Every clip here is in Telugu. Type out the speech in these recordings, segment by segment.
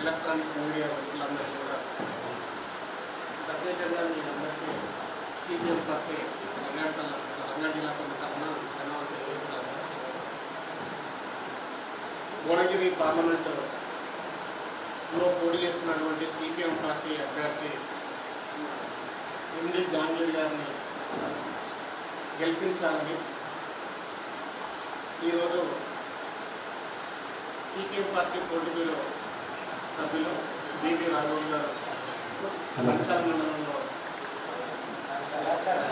ఎలక్ట్రానిక్ మీడియా వ్యక్తులందరూ కూడా ప్రత్యేకంగా మీ అందరికీ సిపిఎం పార్టీ రంగాడు రంగాడు జిల్లా కొన్ని తరఫున ధన్యవాదాలు తెలియజేస్తాను. భువనగిరి పార్లమెంటులో పోటీ చేస్తున్నటువంటి సిపిఎం పార్టీ అభ్యర్థి ఎండి జాంగీర్ గారిని గెలిపించాలని ఈరోజు సిపిఎం పార్టీ పోటీలో బ్యూరో సభ్యులు బీబీ రాఘవ్ గారు మంచాల మండలంలో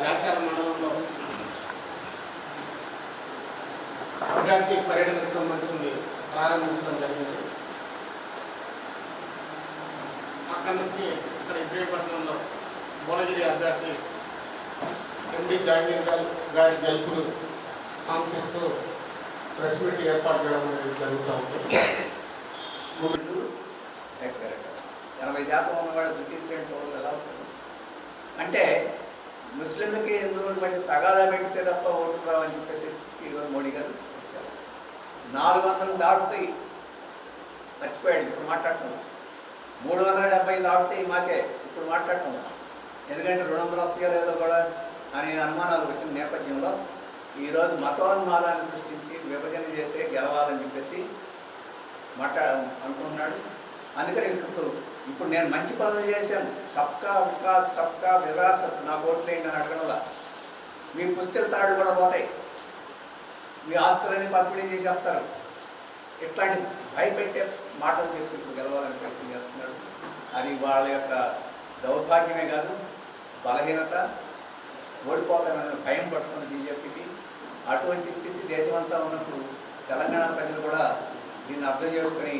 వ్యాచార మండలంలో అభ్యర్థి పర్యటనకు సంబంధించి ప్రారంభించడం జరిగింది. అక్కడి నుంచి ఇక్కడ విజయపట్నంలో భువనగిరి అభ్యర్థి ఎండి జాగీర్ గారు గారి గెలుపులు కాంక్షిస్తూ ప్రెస్ మీట్ ఏర్పాటు చేయడం అనేది జరుగుతూ ఉంటుంది ఎనభై శాతం ఉన్నవాడు బ్రిటిష్ రేట్ ఎలా అవుతుంది అంటే ముస్లింలకి ఎందుకు బట్టి తగాదా పెడితే తప్ప ఓట్లు రావని చెప్పేసి స్థితికి ఈరోజు మోడీ గారు వచ్చారు. నాలుగు వందలు దాటుతాయి మర్చిపోయాడు ఇప్పుడు మాట్లాడుతున్నాం. మూడు వందల డెబ్బై దాటుతాయి మాకే ఇప్పుడు మాట్లాడుతున్నాం. ఎందుకంటే రెండు వందలు వస్తాయో లేదో కూడా అనే అనుమానాలు వచ్చిన నేపథ్యంలో ఈరోజు మతోన్మాదాన్ని సృష్టించి విభజన చేసే గెలవాలని చెప్పేసి మట అనుకుంటున్నాడు. అందుకని ఇప్పుడు ఇప్పుడు నేను మంచి పనులు చేశాను. సబ్కా వికాస్ సబ్కా విరాసత్ నా ఓట్లేండి అని అడగడంలా మీ పుస్తల తాళ్ళు కూడా పోతాయి. మీ ఆస్తులని పంపిణీ చేసేస్తారు. ఇట్లాంటి భయపెట్టే మాటలు చెప్పి ఇప్పుడు గెలవాలని ప్రయత్నం చేస్తున్నాడు. అది వాళ్ళ యొక్క దౌర్భాగ్యమే కాదు బలహీనత. ఓడిపోతామని భయం పట్టుకున్న బీజేపీకి. అటువంటి స్థితి దేశమంతా ఉన్నప్పుడు తెలంగాణ ప్రజలు కూడా దీన్ని అర్థం చేసుకుని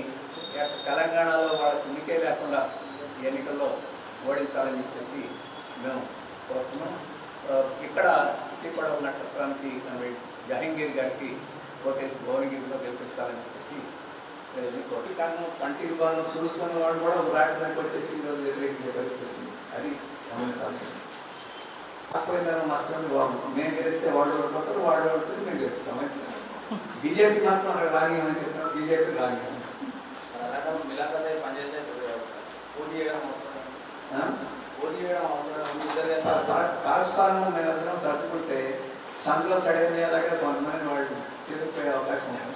తెలంగాణలో వాళ్ళకు ఉనికే లేకుండా ఎన్నికల్లో ఓడించాలని చెప్పేసి మేము కోరుతున్నాం. ఇక్కడ శ్రీపడవ నక్షత్రానికి జహంగీర్ గారికి ఓటేసి భువనగిరిలో గెలిపించాలని చెప్పేసి కోటి కారణం పంటి వాళ్ళు చూసుకునే వాళ్ళు కూడా ఒక రాజధానికి వచ్చేసి ఈరోజు వ్యతిరేకించే తక్కువైందని మాత్రమే బాగుంది. నేను గెలిస్తే వాళ్ళు ఓడిపోతారు వాళ్ళు ఓడిపోతే మేము గెలుస్తాం అంతే. బీజేపీ మాత్రం అక్కడ రానియమని చెప్పినారు బీజేపీ రానియమని అలాగే మిలాఖతే పనిచేసే పోటీ చేయడం అవసరం. పోటీ చేయడం అవసరం. ఇద్దరు పరస్పరం మేమందరం సర్దుకుంటే సందులో సడైన దగ్గర కొంతమంది వాళ్ళు తీసుకుపోయే అవకాశం ఉంది.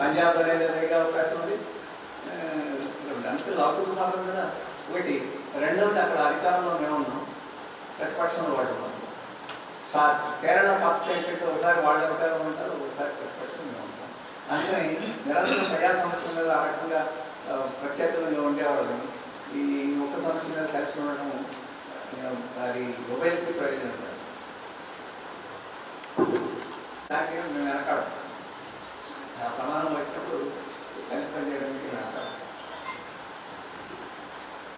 పంజాబ్ అనేది జరిగే అవకాశం ఉంది. అంతే లాకులు మాత్రం కదా. ఒకటి రెండవది అక్కడ అధికారంలో మేము ఉన్నాం. ప్రతిపక్షంలో వాళ్ళు సా కేరళ పక్కన ఏంటంటే ఒకసారి వాళ్ళు అధికారం ఉంటారు ఒకసారి ప్రతిపక్షం మేము ఉంటాం. అందుకని నిరంతరం ప్రజా సమస్యల మీద ఆ రకంగా ప్రత్యేకంగా ఉండేవాళ్ళని ఈ ఒక్క సమస్య మీద కలిసి ఉండడం అది ఉభయకి ప్రయోజనం. దానికి మేము వెనకాడం వెనకాడం